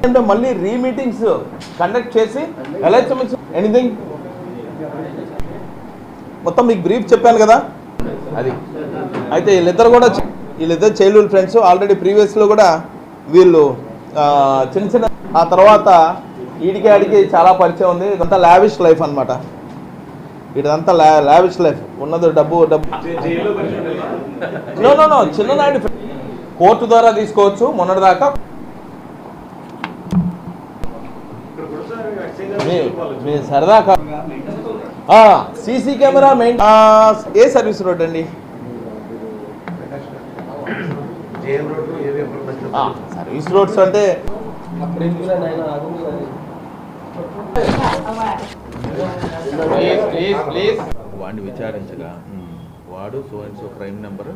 అంటే మళ్ళీ remeetings conduct చేసి ఎలక్షన్స్ ఎనీథింగ్ మొత్తం మీకు బ్రీఫ్ చెప్పాను కదా అది అయితే వీళ్ళిద్దరు కూడా చ- వీళ్ళిద్దరు చైల్డ్హుడ్ ఫ్రెండ్స్ ఆల్రెడీ ప్రీవియస్లో కూడా వీళ్ళు చిన్న చిన్న ఆ తర్వాత వీడికి ఆడికి చాలా పరిచయం ఉంది ఇదంతా లావిష్ లైఫ్ అనమాట ఇదంతా లా లావిష్ లైఫ్ ఉన్నది డబ్బు డబ్బు నో నో నో చిన్ననాటి కోర్టు ద్వారా తీసుకోవచ్చు మొన్నటిదాకా మీ- మీ సరదా CC camera main a service road అండి? సర్వీస్ రోడ్స్ అంటే వాడిని విచారించగా వాడు so and so crime number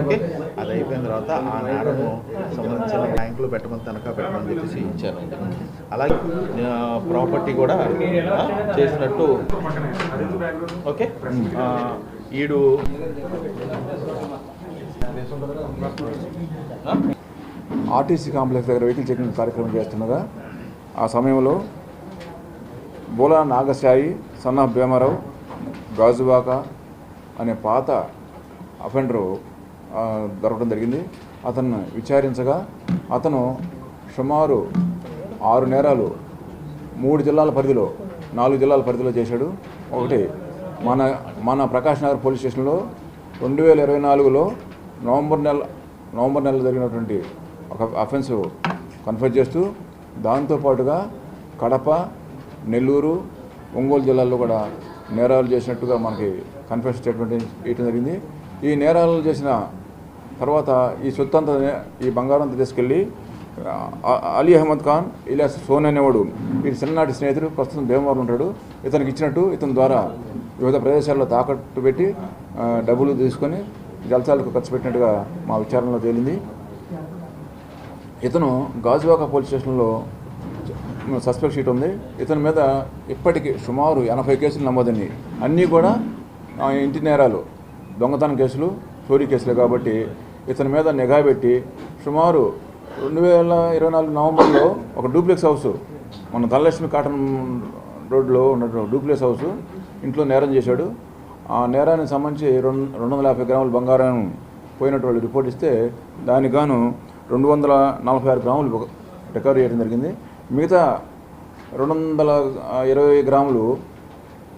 okay? అది అయిపోయిన తర్వాత ఆ నేరము సంబంధించిన బ్యాంకులో పెట్టమని తనఖా పెట్టమని చెప్పేసి ఇచ్చారు అలాగే ప్రాపర్టీ కూడా చేసినట్టు. ఓకే? ఈడు? ఆర్టీసీ కాంప్లెక్స్ దగ్గర వెహికల్ చెకింగ్ కార్యక్రమం చేస్తుండగా ఆ సమయంలో బోలా నాగశాయి సన్న భీమారావు గాజువాక అనే పాత అఫెండరు దొరకడం జరిగింది. అతన్ని విచారించగా అతను సుమారు ఆరు నేరాలు మూడు జిల్లాల పరిధిలో నాలుగు జిల్లాల పరిధిలో చేశాడు. ఒకటి మన మన ప్రకాష్ నగర్ పోలీస్ స్టేషన్లో రెండు వేల ఇరవై నాలుగులో నవంబర్ నెల నవంబర్ నెలలో జరిగినటువంటి ఒక అఫెన్స్ కన్ఫర్ట్ చేస్తూ దాంతోపాటుగా కడప నెల్లూరు ఒంగోలు జిల్లాల్లో కూడా నేరాలు చేసినట్టుగా మనకి కన్ఫెస్ స్టేట్మెంట్ ఇవ్వడం జరిగింది. ఈ నేరాలు చేసిన తర్వాత ఈ సొత్తు అంతా ఈ బంగారం అంతా తీసుకెళ్ళి అలీ అహ్మద్ ఖాన్ ఇలా సోన్ అనేవాడు ఈ చిన్ననాటి స్నేహితుడు ప్రస్తుతం భీమవరం ఉంటాడు. ఇతనికి ఇచ్చినట్టు ఇతని ద్వారా వివిధ ప్రదేశాల్లో తాకట్టు పెట్టి డబ్బులు తీసుకొని జలసాలకు ఖర్చు పెట్టినట్టుగా మా విచారణలో తేలింది. ఇతను గాజువాక పోలీస్ స్టేషన్లో సస్పెక్ట్ షీట్ ఉంది. ఇతని మీద ఇప్పటికి సుమారు ఎనభై కేసులు నమోదైనవి అన్నీ కూడా ఇంటి నేరాలు దొంగతనం కేసులు చోరీ కేసులు కాబట్టి ఇతని మీద నిఘా పెట్టి సుమారు రెండు వేల ఇరవై నాలుగు నవంబర్లో ఒక డూప్లెక్స్ హౌస్ మన ధనలక్ష్మి కాటన్ రోడ్లో ఉన్న డూప్లెక్స్ హౌస్ ఇంట్లో నేరం చేశాడు. ఆ నేరానికి సంబంధించి రెండు రెండు వందల యాభై గ్రాముల బంగారం పోయినట్టు వాళ్ళు రిపోర్ట్ ఇస్తే దానికి గాను రెండు వందల నలభై ఆరు గ్రాములు రికవరీ చేయడం జరిగింది. మిగతా రెండు వందల ఇరవై గ్రాములు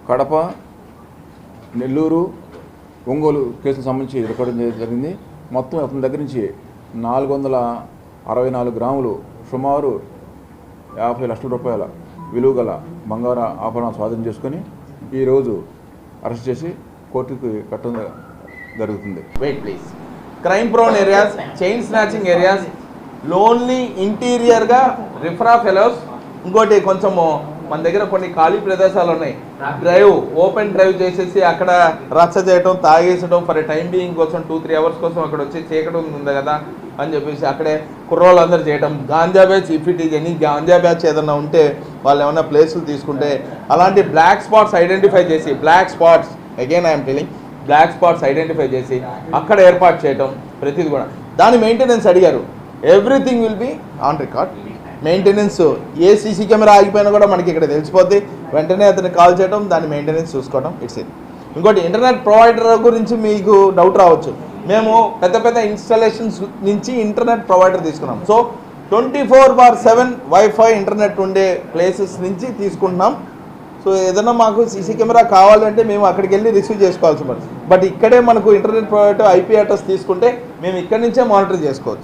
కడప నెల్లూరు ఒంగోలు కేసులకు సంబంధించి రికార్డు చేయడం జరిగింది. మొత్తం అతని దగ్గర నుంచి నాలుగు వందల అరవై నాలుగు గ్రాములు సుమారు యాభై లక్షల రూపాయల విలువ గల బంగార ఆభరణాలు స్వాధీనం చేసుకొని ఈరోజు అరెస్ట్ చేసి కోర్టుకి కట్టడం జరుగుతుంది. Wait please crime prone areas chain snatching areas lonely ఇంటీరియర్గా రిఫరా ఫెలోస్ ఇంకోటి కొంచెము మన దగ్గర కొన్ని ఖాళీ ప్రదేశాలు ఉన్నాయి. డ్రైవ్ ఓపెన్ డ్రైవ్ చేసేసి అక్కడ రచ్చ చేయటం తాగేసడం ఫర్ టైం బీయింగ్ కోసం టూ త్రీ అవర్స్ కోసం అక్కడ వచ్చి చీకటి ఉంది కదా అని చెప్పేసి అక్కడే కుర్రోళ్ళందరూ చేయటం. Ganja batch if it is any ganja batch ఏదన్నా ఉంటే వాళ్ళు ఏమైనా ప్లేసులు తీసుకుంటే అలాంటి బ్లాక్ స్పాట్స్ ఐడెంటిఫై చేసి black spots again I'm telling black spots identify చేసి అక్కడ ఏర్పాటు చేయటం ప్రతిది కూడా. దాని మెయింటెనెన్స్ అడిగారు. Everything will be on record maintenance A CC camera ఆగిపోయినా కూడా మనకి ఇక్కడ తెలిసిపోద్ది. వెంటనే అతను కాల్ చేయడం దాని మెయింటెనెన్స్ చూసుకోవడం ఇట్స్ ఇది ఇంకోటి ఇంటర్నెట్ ప్రొవైడర్ గురించి మీకు డౌట్ రావచ్చు. మేము పెద్ద పెద్ద ఇన్స్టాలేషన్స్ నుంచి ఇంటర్నెట్ ప్రొవైడర్ తీసుకున్నాం. So twenty four by seven wifi internet ఉండే ప్లేసెస్ నుంచి తీసుకుంటున్నాం. సో ఏదైనా మాకు సీసీ కెమెరా కావాలంటే మేము అక్కడికి వెళ్ళి రిసీవ్ చేసుకోవాల్సి పడుతుంది బట్ ఇక్కడే మనకు ఇంటర్నెట్ ప్రొవైడర్ ఐపీ అడ్రస్ తీసుకుంటే మేము ఇక్కడి నుంచే మానిటర్ చేసుకోవచ్చు.